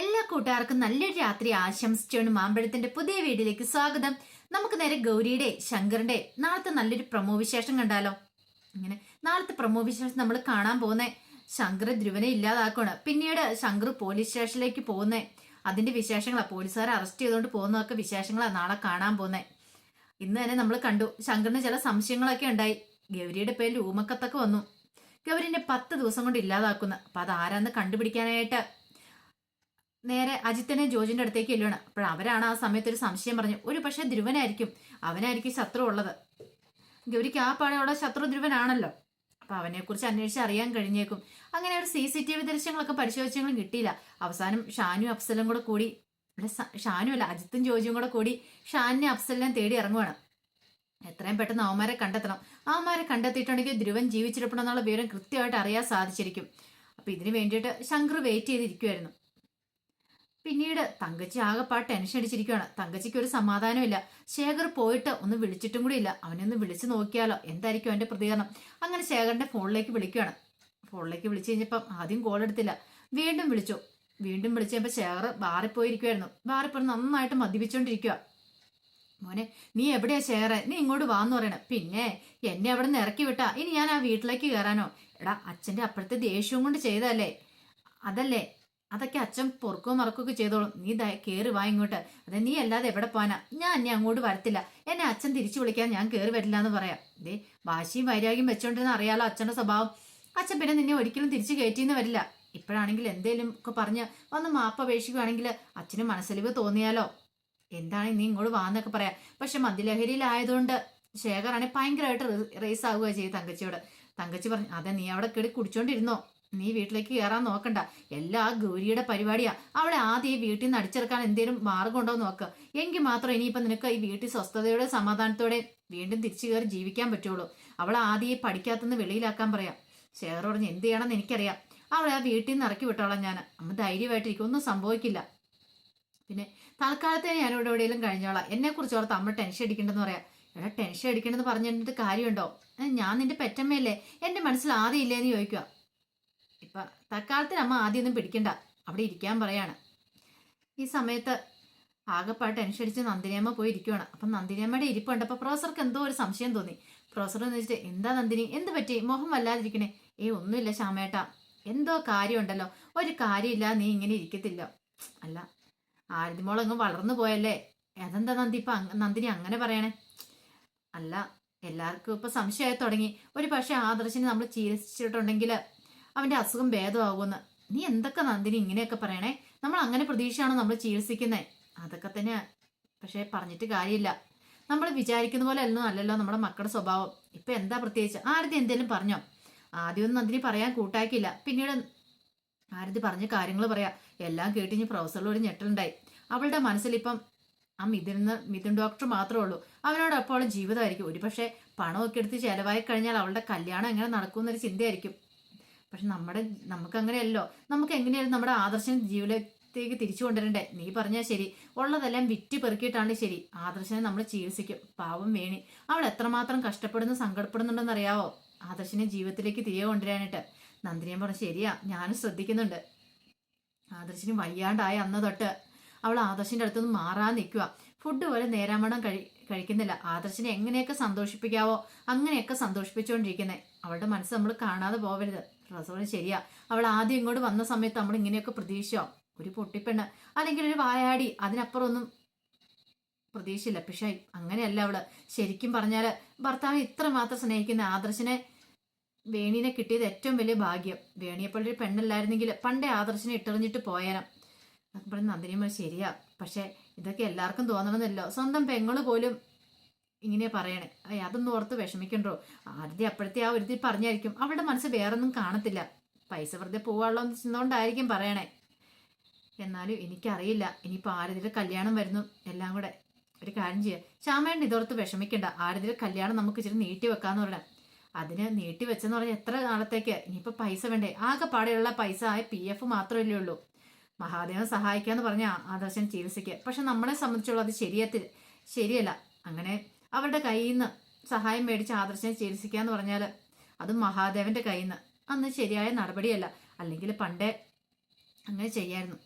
എല്ലാ കൂട്ടുകാർക്കും നല്ലൊരു രാത്രി ആശംസിച്ചുകൊണ്ട് മാമ്പഴത്തിന്റെ പുതിയ വീഡിയോയിലേക്ക് സ്വാഗതം. നമുക്ക് നേരെ ഗൗരിയുടെ ശങ്കറിന്റെ നാളത്തെ നല്ലൊരു പ്രമോ വിശേഷം കണ്ടാലോ? ഇങ്ങനെ നാളത്തെ പ്രമോ വിശേഷം നമ്മൾ കാണാൻ പോകുന്ന. ശങ്കർ ധ്രുവനെ ഇല്ലാതാക്കുകയാണ് പിന്നീട് ശങ്കർ പോലീസ് സ്റ്റേഷനിലേക്ക് പോകുന്നേ. അതിന്റെ വിശേഷങ്ങളാ. പോലീസുകാരെ അറസ്റ്റ് ചെയ്തുകൊണ്ട് പോകുന്നതൊക്കെ വിശേഷങ്ങളാ നാളെ കാണാൻ പോകുന്നേ. ഇന്ന് തന്നെ നമ്മൾ കണ്ടു. ശങ്കറിന് ചില സംശയങ്ങളൊക്കെ ഉണ്ടായി. ഗൗരിയുടെ പേരിൽ ഊമക്കത്തൊക്കെ വന്നു. ഗൗരിനെ പത്ത് ദിവസം കൊണ്ട് ഇല്ലാതാക്കുന്ന. അപ്പൊ അത് ആരാന്ന് കണ്ടുപിടിക്കാനായിട്ട് നേരെ അജിത്തിനെ ജോജിന്റെ അടുത്തേക്ക് ചെല്ലുകയാണ് അപ്പോൾ അവരാണ് ആ സമയത്ത് ഒരു സംശയം പറഞ്ഞു ഒരു പക്ഷേ ധ്രുവനായിരിക്കും. അവനായിരിക്കും ശത്രു ഉള്ളത്. ഗൗരിക്ക് ആ പാടെയുള്ള ശത്രു ധ്രുവനാണല്ലോ. അപ്പൊ അവനെക്കുറിച്ച് അന്വേഷിച്ച് അറിയാൻ കഴിഞ്ഞേക്കും. അങ്ങനെ ഒരു സി സി ടി വി ദൃശ്യങ്ങളൊക്കെ പരിശോധിച്ചെങ്കിലും കിട്ടിയില്ല. അവസാനം ഷാനു അഫ്സലും കൂടെ കൂടി ഷാനു അല്ല അജിത്തും ജോജിയും കൂടെ കൂടി ഷാനിനെ അഫ്സലിനെ തേടി ഇറങ്ങുവാണ്. എത്രയും പെട്ടെന്ന് അവന്മാരെ കണ്ടെത്തണം. അവന്മാരെ കണ്ടെത്തിയിട്ടുണ്ടെങ്കിൽ ധ്രുവൻ ജീവിച്ചിരിപ്പണമെന്നുള്ള വിവരം കൃത്യമായിട്ട് അറിയാൻ സാധിച്ചിരിക്കും. അപ്പൊ ഇതിന് വേണ്ടിയിട്ട് ശങ്കർ വെയിറ്റ് ചെയ്തിരിക്കുമായിരുന്നു പിന്നീട് തങ്കച്ചി ആകെപ്പാ ടെൻഷൻ അടിച്ചിരിക്കുകയാണ് തങ്കച്ചിക്ക് ഒരു സമാധാനമില്ല ശേഖർ പോയിട്ട് ഒന്ന് വിളിച്ചിട്ടും കൂടി ഇല്ല അവനൊന്ന് വിളിച്ചു നോക്കിയാലോ? എന്തായിരിക്കും അവന്റെ പ്രതികരണം? അങ്ങനെ ശേഖറിന്റെ ഫോണിലേക്ക് വിളിക്കുകയാണ് ഫോണിലേക്ക് വിളിച്ചു കഴിഞ്ഞപ്പം ആദ്യം കോൾ എടുത്തില്ല. വീണ്ടും വിളിച്ചു. വീണ്ടും വിളിച്ചു കഴിയുമ്പോൾ ശേഖർ ബാറിൽ പോയി നന്നായിട്ട് മദ്യപിച്ചുകൊണ്ടിരിക്കുക മോനെ നീ എവിടെയാ ശേഖറെ? നീ ഇങ്ങോട്ട് വാന്ന് പറയണ. പിന്നെ എന്നെ അവിടെ നിന്ന് ഇറക്കി വിട്ടാ. ഇനി ഞാൻ ആ വീട്ടിലേക്ക് കയറാനോ എടാ അച്ഛന്റെ അപ്പുറത്തെ ദേഷ്യവും കൊണ്ട് ചെയ്തല്ലേ അതല്ലേ? അതൊക്കെ അച്ഛൻ പൊറുക്കോ മറക്കുകയൊക്കെ ചെയ്തോളും. നീ കയറി വാ ഇങ്ങോട്ട്. അതെ നീ അല്ലാതെ എവിടെ പോവാനാ? ഞാൻ അന്നെ അങ്ങോട്ട് വരത്തില്ല. എന്നെ അച്ഛൻ തിരിച്ചു വിളിക്കാൻ ഞാൻ കയറി വരില്ല എന്ന് പറയാം. ദേ വാശിയും വൈരാഗ്യം വെച്ചോണ്ടെന്ന് അറിയാലോ അച്ഛന്റെ സ്വഭാവം. അച്ഛൻ പിന്നെ നിന്നെ ഒരിക്കലും തിരിച്ചു കയറ്റിന്ന് വരില്ല. ഇപ്പോഴാണെങ്കിൽ എന്തേലും ഒക്കെ പറഞ്ഞ് വന്ന് മാപ്പ് അപേക്ഷിക്കുകയാണെങ്കിൽ അച്ഛന് മനസ്സലിവ് തോന്നിയാലോ? എന്താണ് നീ ഇങ്ങോട്ട് വാന്നൊക്കെ പറയാം. പക്ഷെ മദ്യലഹരിയിലായതുകൊണ്ട് ശേഖറാണെങ്കിൽ ഭയങ്കരമായിട്ട് റേസ് ആവുക ചെയ്യും തങ്കച്ചിയോട്. തങ്കച്ചി പറഞ്ഞു അതെ നീ അവിടെ കിടി കുടിച്ചോണ്ടിരുന്നോ? നീ വീട്ടിലേക്ക് കയറാൻ നോക്കണ്ട. എല്ലാ ഗൗരിയുടെ പരിപാടിയാ. അവളെ ആദ്യം ഈ വീട്ടിൽ നിന്ന് അടിച്ചെടുക്കാൻ എന്തേലും മാർഗം ഉണ്ടോ നോക്ക. എങ്കിൽ മാത്രം ഇനിയിപ്പം നിനക്ക് ഈ വീട്ടിൽ സ്വസ്ഥതയോടെ സമാധാനത്തോടെ വീണ്ടും തിരിച്ചു കയറി ജീവിക്കാൻ പറ്റുള്ളൂ. അവളെ ആദ്യം ഈ വെളിയിലാക്കാൻ പറയാം. ശേഖർ പറഞ്ഞ് എന്ത് ചെയ്യണമെന്ന് എനിക്കറിയാം. അവളെ ആ വീട്ടിൽ നിന്ന് ഇറക്കി വിട്ടോളാം ഞാൻ. അമ്മ ധൈര്യമായിട്ടിരിക്കും. ഒന്നും സംഭവിക്കില്ല. പിന്നെ തൽക്കാലത്തേ ഞാൻ ഇവിടെ എവിടെയെങ്കിലും കഴിഞ്ഞോളാം. എന്നെ കുറിച്ച് ഓർത്ത് അമ്മ ടെൻഷൻ അടിക്കണ്ടെന്ന് പറയാം. എടാ ടെൻഷൻ അടിക്കണമെന്ന് പറഞ്ഞിട്ട് കാര്യമുണ്ടോ? ഞാൻ നിന്റെ പെറ്റമ്മയല്ലേ? എന്റെ മനസ്സിൽ ആദ്യം ഇല്ലേന്ന് ചോദിക്കുക തൽക്കാലത്തിന് അമ്മ ആദ്യം ഒന്നും പിടിക്കണ്ട. അവിടെ ഇരിക്കാൻ പറയാണ്. ഈ സമയത്ത് ആകെപ്പാട്ട് അനുസരിച്ച് നന്ദിനിയമ്മ പോയി ഇരിക്കുവാണ്. അപ്പം നന്ദിനിയമ്മയുടെ ഇരിപ്പ് കണ്ടപ്പോൾ പ്രൊഫസർക്ക് എന്തോ ഒരു സംശയം തോന്നി. പ്രൊഫസർ എന്ന് വെച്ചിട്ട് എന്താ നന്ദിനി? എന്ത് പറ്റി? മുഖം വല്ലാതിരിക്കണേ. ഏ ഒന്നുമില്ല ശ്യാമേട്ടാ. എന്തോ കാര്യമുണ്ടല്ലോ. ഒരു കാര്യമില്ല. നീ ഇങ്ങനെ ഇരിക്കത്തില്ല. അല്ല ആരതിമോളങ്ങ് വളർന്നു പോയല്ലേ. അതെന്താ നന്ദി? ഇപ്പൊ നന്ദിനി അങ്ങനെ പറയണേ. അല്ല എല്ലാവർക്കും ഇപ്പൊ സംശയമായി തുടങ്ങി. ഒരു പക്ഷെ ആദർശിനെ നമ്മൾ ചികിത്സിച്ചിട്ടുണ്ടെങ്കിൽ അവന്റെ അസുഖം ഭേദമാകുമെന്ന്. നീ എന്തൊക്കെ നന്ദിനി ഇങ്ങനെയൊക്കെ പറയണേ? നമ്മൾ അങ്ങനെ പ്രതീക്ഷയാണ് നമ്മൾ ചികിത്സിക്കുന്നത് അതൊക്കെ തന്നെ പക്ഷേ പറഞ്ഞിട്ട് കാര്യമില്ല. നമ്മൾ വിചാരിക്കുന്ന പോലെ അല്ലോ അല്ലല്ലോ നമ്മുടെ മക്കളുടെ സ്വഭാവം. ഇപ്പൊ എന്താ പ്രത്യേകിച്ച്? ആരതി എന്തേലും പറഞ്ഞോ? ആദ്യമൊന്നും നന്ദിനി പറയാൻ കൂട്ടാക്കിയില്ല. പിന്നീട് ആരതി പറഞ്ഞ കാര്യങ്ങൾ പറയാം. എല്ലാം കേട്ടിഞ്ഞ് പ്രൊഫസറിലൊരു ഞെട്ടലുണ്ടായി. അവളുടെ മനസ്സിൽ ഇപ്പം ആ മിഥുൻ മിഥുൻ ഡോക്ടർ മാത്രമേ ഉള്ളൂ. അവനോടൊപ്പം അവളുടെ ജീവിതമായിരിക്കും. ഒരുപക്ഷെ പണമൊക്കെ എടുത്ത് ചിലവായി കഴിഞ്ഞാൽ അവളുടെ കല്യാണം എങ്ങനെ നടക്കുമെന്നൊരു ചിന്തയായിരിക്കും. പക്ഷെ നമ്മുടെ നമുക്ക് അങ്ങനെയല്ലോ നമുക്ക് എങ്ങനെയാലും നമ്മുടെ ആദർശം ജീവിതത്തേക്ക് തിരിച്ചു കൊണ്ടുവരണ്ടേ? നീ പറഞ്ഞാൽ ശരി. ഉള്ളതെല്ലാം വിറ്റ് പെറുക്കിയിട്ടാണ് ശരി. ആദർശനെ നമ്മൾ ചികിത്സിക്കും. പാവം വേണി. അവൾ എത്രമാത്രം കഷ്ടപ്പെടുന്നു സങ്കടപ്പെടുന്നുണ്ടെന്ന് അറിയാവോ ആദർശനെ ജീവിതത്തിലേക്ക് തിരികെ കൊണ്ടുവരാനായിട്ട്. നന്ദിനിയൻ പറഞ്ഞു ശരിയാ ഞാനും ശ്രദ്ധിക്കുന്നുണ്ട്. ആദർശിന് വയ്യാണ്ടായ അന്ന് തൊട്ട്. അവൾ ആദർശിന്റെ അടുത്തുനിന്ന് മാറാൻ നിൽക്കുക ഫുഡ് പോലെ നേരാമണം കഴി കഴിക്കുന്നില്ല. ആദർശിനെ എങ്ങനെയൊക്കെ സന്തോഷിപ്പിക്കാവോ? അങ്ങനെയൊക്കെ സന്തോഷിപ്പിച്ചുകൊണ്ടിരിക്കുന്നത് അവളുടെ മനസ്സ് നമ്മൾ കാണാതെ പോകരുത് റസോൾ ശരിയാ. അവൾ ആദ്യം ഇങ്ങോട്ട് വന്ന സമയത്ത് നമ്മൾ ഇങ്ങനെയൊക്കെ പ്രതീക്ഷിച്ചോ? ഒരു പൊട്ടിപ്പെണ്ണ്. അല്ലെങ്കിൽ ഒരു വായാടി. അതിനപ്പുറം ഒന്നും പ്രതീക്ഷയില്ല. പക്ഷെ അങ്ങനെയല്ല അവൾ. ശരിക്കും പറഞ്ഞാൽ ഭർത്താവ് ഇത്ര മാത്രം സ്നേഹിക്കുന്ന ആദർശനെ വേണീനെ കിട്ടിയത് ഏറ്റവും വലിയ ഭാഗ്യം. വേണിയപ്പോഴൊരു പെണ്ണല്ലായിരുന്നെങ്കിൽ പണ്ടേ ആദർശനെ ഇട്ടെറിഞ്ഞിട്ട് പോയേനം. അതൊക്കെ പറഞ്ഞ് നന്ദിനിയമ്മ ശരിയാ. പക്ഷെ ഇതൊക്കെ എല്ലാവർക്കും തോന്നണമെന്നല്ലോ. സ്വന്തം പെങ്ങൾ പോലും ഇങ്ങനെ പറയണേ. അയ്യ അതൊന്നും ഓർത്ത് വിഷമിക്കണ്ടോ? ആദ്യം അപ്പോഴത്തെ ആ ഒരുത്തി പറഞ്ഞായിരിക്കും. അവളുടെ മനസ്സ് വേറൊന്നും കാണത്തില്ല. പൈസ വെറുതെ പോവാണല്ലോ എന്ന് ചിന്തുകൊണ്ടായിരിക്കും പറയണേ. എന്നാലും എനിക്കറിയില്ല. ഇനിയിപ്പോൾ ആരതിയുടെ കല്യാണം വരുന്നു. എല്ലാം കൂടെ ഒരു കാര്യം ചെയ്യാം. ശ്യാമേണ്ട ഇതോർത്ത് വിഷമിക്കണ്ട. ആരതിയുടെ കല്യാണം നമുക്ക് ഇച്ചിരി നീട്ടി വെക്കാന്ന് പറഞ്ഞാൽ അതിന് നീട്ടി വെച്ചെന്ന് പറഞ്ഞാൽ എത്ര നാളത്തേക്ക്? ഇനിയിപ്പോൾ പൈസ വേണ്ടേ? ആകെ പാടെയുള്ള പൈസ ആയ പി എഫ് മാത്രമല്ലേ ഉള്ളൂ. മഹാദേവൻ സഹായിക്കാന്ന് പറഞ്ഞ ആദർശൻ ചികിത്സയ്ക്ക്. പക്ഷെ നമ്മളെ സംബന്ധിച്ചുള്ള അത് ശരിയത്തിൽ ശരിയല്ല. അങ്ങനെ അവരുടെ കയ്യിൽ നിന്ന് സഹായം മേടിച്ച് ആദർശനെ ചികിത്സിക്കാന്ന് പറഞ്ഞാൽ അത് മഹാദേവന്റെ കയ്യിൽ നിന്ന് അന്ന് ശരിയായ നടപടിയല്ല. അല്ലെങ്കിൽ പണ്ടേ അങ്ങനെ ചെയ്യായിരുന്നു.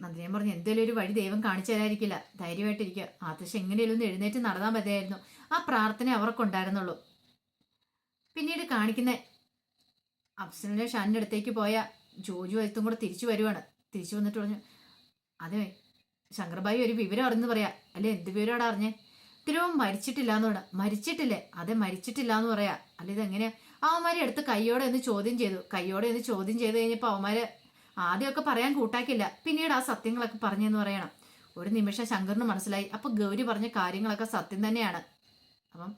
നന്ദിനിയും പറഞ്ഞു എന്തേലും ഒരു വഴി ദൈവം കാണിച്ചു തരായിരിക്കില്ല ധൈര്യമായിട്ടിരിക്കുക. ആദർശം എങ്ങനെയും ഒന്ന് എഴുന്നേറ്റ് നടന്നാൽ മതിയായിരുന്നു. ആ പ്രാർത്ഥന അവർക്കുണ്ടായിരുന്നുള്ളൂ പിന്നീട് കാണിക്കുന്ന അഫ്സലിന്റെ ഷാനിന്റെ അടുത്തേക്ക് പോയ ജോജു എത്തും കൂടെ തിരിച്ചു വരുവാണ്. തിരിച്ചു വന്നിട്ട് പറഞ്ഞു അതെ ശങ്കർബായി ഒരു വിവരം അറിഞ്ഞു പറയാ. അല്ലെ എന്ത് വിവരം അവിടെ അറിഞ്ഞേ? തിരുവൻ മരിച്ചിട്ടില്ല എന്ന് പറയാം മരിച്ചിട്ടില്ലേ? അതെ മരിച്ചിട്ടില്ല എന്ന് പറയാ. അല്ല ഇതെങ്ങനെയാ അവന്മാരെ എടുത്ത് കയ്യോടെ ഒന്ന് ചോദ്യം ചെയ്തു. കയ്യോടെ ഒന്ന് ചോദ്യം ചെയ്ത് കഴിഞ്ഞപ്പോൾ അവന്മാര് ആദ്യമൊക്കെ പറയാൻ കൂട്ടാക്കില്ല. പിന്നീട് ആ സത്യങ്ങളൊക്കെ പറഞ്ഞെന്ന് പറയണം. ഒരു നിമിഷം ശങ്കറിന് മനസ്സിലായി. അപ്പൊ ഗൗരി പറഞ്ഞ കാര്യങ്ങളൊക്കെ സത്യം തന്നെയാണ്. അപ്പം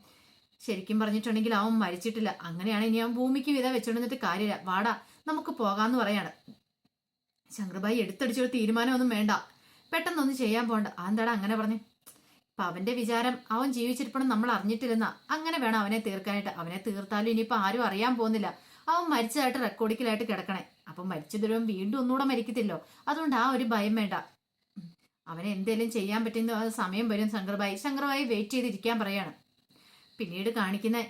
ശരിക്കും പറഞ്ഞിട്ടുണ്ടെങ്കിൽ അവൻ മരിച്ചിട്ടില്ല. അങ്ങനെയാണ് ഇനി അവൻ ഭൂമിക്ക് വിധ വെച്ചോണ്ടിട്ട് കാര്യമില്ല. വാടാ നമുക്ക് പോകാന്ന് പറയാണ്. ശങ്കർബായി എടുത്തടിച്ചൊരു തീരുമാനമൊന്നും വേണ്ട. പെട്ടെന്നൊന്നും ചെയ്യാൻ പോണ്ട. അതെന്താടാ അങ്ങനെ പറഞ്ഞു? ഇപ്പൊ അവന്റെ വിചാരം അവൻ ജീവിച്ചിരിപ്പണം നമ്മൾ അറിഞ്ഞിട്ടില്ലെന്ന. അങ്ങനെ വേണം അവനെ തീർക്കാനായിട്ട്. അവനെ തീർത്താലും ഇനിയിപ്പോ ആരും അറിയാൻ പോകുന്നില്ല. അവൻ മരിച്ചതായിട്ട് റെക്കോർഡിക്കലായിട്ട് കിടക്കണേ. അപ്പൊ മരിച്ചു ദുരവും വീണ്ടും ഒന്നുകൂടെ മരിക്കത്തില്ലോ. അതുകൊണ്ട് ആ ഒരു ഭയം വേണ്ട. അവനെ എന്തേലും ചെയ്യാൻ പറ്റുന്ന സമയം വരും ശങ്കർബായി. ശങ്കർബായി വെയിറ്റ് ചെയ്തിരിക്കാൻ പറയാണ്. പിന്നീട് കാണിക്കുന്ന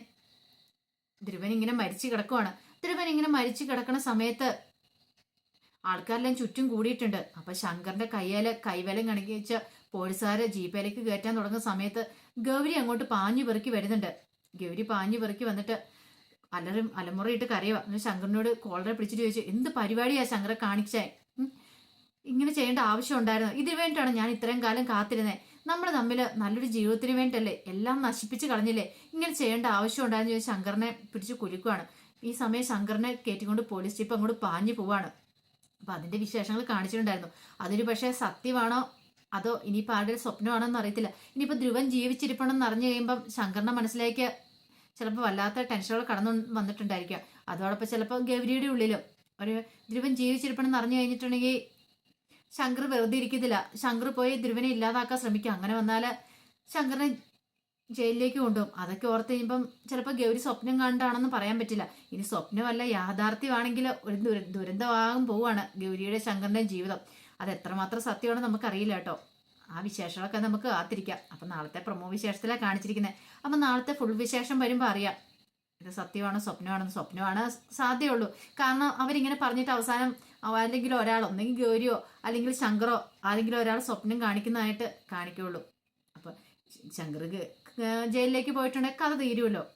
ധ്രുവൻ ഇങ്ങനെ മരിച്ചു കിടക്കുവാണ്. ധ്രുവൻ ഇങ്ങനെ മരിച്ചു കിടക്കുന്ന സമയത്ത് ആൾക്കാരെല്ലാം ചുറ്റും കൂടിയിട്ടുണ്ട്. അപ്പൊ ശങ്കറിന്റെ കയ്യാൽ കൈവലം കണിക്കിച്ച് പോലീസുകാര് ജീപ്പേലേക്ക് കയറ്റാൻ തുടങ്ങുന്ന സമയത്ത് ഗൗരി അങ്ങോട്ട് പാഞ്ഞു പെറുക്കി വരുന്നുണ്ട്. ഗൗരി പാഞ്ഞു പെറുക്കി വന്നിട്ട് അലറും അലമുറയിട്ട് കരയുക എന്നിട്ട് ശങ്കറിനോട് കോളറെ പിടിച്ചിട്ട് ചോദിച്ചു എന്ത് പരിപാടിയാ ശങ്കറെ കാണിച്ചേ? ഇങ്ങനെ ചെയ്യേണ്ട ആവശ്യം ഉണ്ടായിരുന്നു? ഇതിനു വേണ്ടിയിട്ടാണ് ഞാൻ ഇത്രയും കാലം കാത്തിരുന്നത് നമ്മൾ തമ്മിൽ നല്ലൊരു ജീവിതത്തിന് വേണ്ടിയല്ലേ? എല്ലാം നശിപ്പിച്ച് കളഞ്ഞില്ലേ? ഇങ്ങനെ ചെയ്യേണ്ട ആവശ്യം ഉണ്ടായിരുന്നു ചോദിച്ച് ശങ്കറിനെ പിടിച്ച് കുലുക്കുവാണ്. ഈ സമയം ശങ്കറിനെ കയറ്റിക്കൊണ്ട് പോലീസ് ജീപ്പ് അങ്ങോട്ട് പാഞ്ഞു പോവാണ്. അപ്പൊ അതിന്റെ വിശേഷങ്ങൾ കാണിച്ചിട്ടുണ്ടായിരുന്നു. അതൊരു പക്ഷേ സത്യമാണോ അതോ ഇനിയിപ്പോൾ ആരുടെ ഒരു സ്വപ്നമാണെന്ന് അറിയത്തില്ല. ഇനിയിപ്പോൾ ധ്രുവൻ ജീവിച്ചിരിപ്പണമെന്ന് അറിഞ്ഞു കഴിയുമ്പം ശങ്കറിന്റെ മനസ്സിലേക്ക് ചിലപ്പോൾ വല്ലാത്ത ടെൻഷനുകൾ കടന്നു വന്നിട്ടുണ്ടായിരിക്കാം. അതോടൊപ്പം ചിലപ്പോൾ ഗൗരിയുടെ ഉള്ളിലും ഒരു ധ്രുവൻ ജീവിച്ചിരിപ്പണമെന്ന് അറിഞ്ഞു കഴിഞ്ഞിട്ടുണ്ടെങ്കിൽ ശങ്കർ വെറുതെ ഇരിക്കത്തില്ല. ശങ്കർ പോയി ധ്രുവനെ ഇല്ലാതാക്കാൻ ശ്രമിക്കും. അങ്ങനെ വന്നാൽ ശങ്കറിനെ ജയിലിലേക്ക് കൊണ്ടുപോകും. അതൊക്കെ ഓർത്ത് കഴിയുമ്പം ചിലപ്പോൾ ഗൗരി സ്വപ്നം കണ്ടാണെന്ന് പറയാൻ പറ്റില്ല. ഇനി സ്വപ്നമല്ല യാഥാർത്ഥ്യമാണെങ്കിൽ ഒരു ദുര ദുരന്തമാകും പോവുകയാണ് ഗൗരിയുടെ ശങ്കറിന്റെ ജീവിതം. അത് എത്രമാത്രം സത്യമാണെന്ന് നമുക്കറിയില്ല കേട്ടോ. ആ വിശേഷങ്ങളൊക്കെ നമുക്ക് കാത്തിരിക്കാം. അപ്പം നാളത്തെ പ്രൊമോ വിശേഷത്തിലാണ് കാണിച്ചിരിക്കുന്നത് അപ്പം നാളത്തെ ഫുൾ വിശേഷം വരുമ്പോൾ അറിയാം. ഇത് സത്യമാണോ സ്വപ്നമാണോ സ്വപ്നമാണ് സാധ്യമുള്ളൂ കാരണം അവരിങ്ങനെ പറഞ്ഞിട്ട് അവസാനം അവ- അല്ലെങ്കിൽ ഒരാൾ ഒന്നെങ്കിൽ ഗൗരിയോ അല്ലെങ്കിൽ ശങ്കറോ ആരെങ്കിലും ഒരാൾ സ്വപ്നം കാണിക്കുന്നതായിട്ട് കാണിക്കുള്ളൂ അപ്പം ശങ്കർ ജയിലിലേക്ക് പോയിട്ടുണ്ടെങ്കിൽ കഥ തീരുമല്ലോ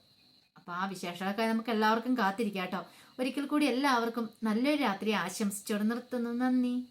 അപ്പം ആ വിശേഷമൊക്കെ നമുക്ക് എല്ലാവർക്കും കാത്തിരിക്കാം കേട്ടോ. ഒരിക്കൽ കൂടി എല്ലാവർക്കും നല്ലൊരു രാത്രി ആശംസിച്ചോട് നിർത്തുന്നു. നന്ദി.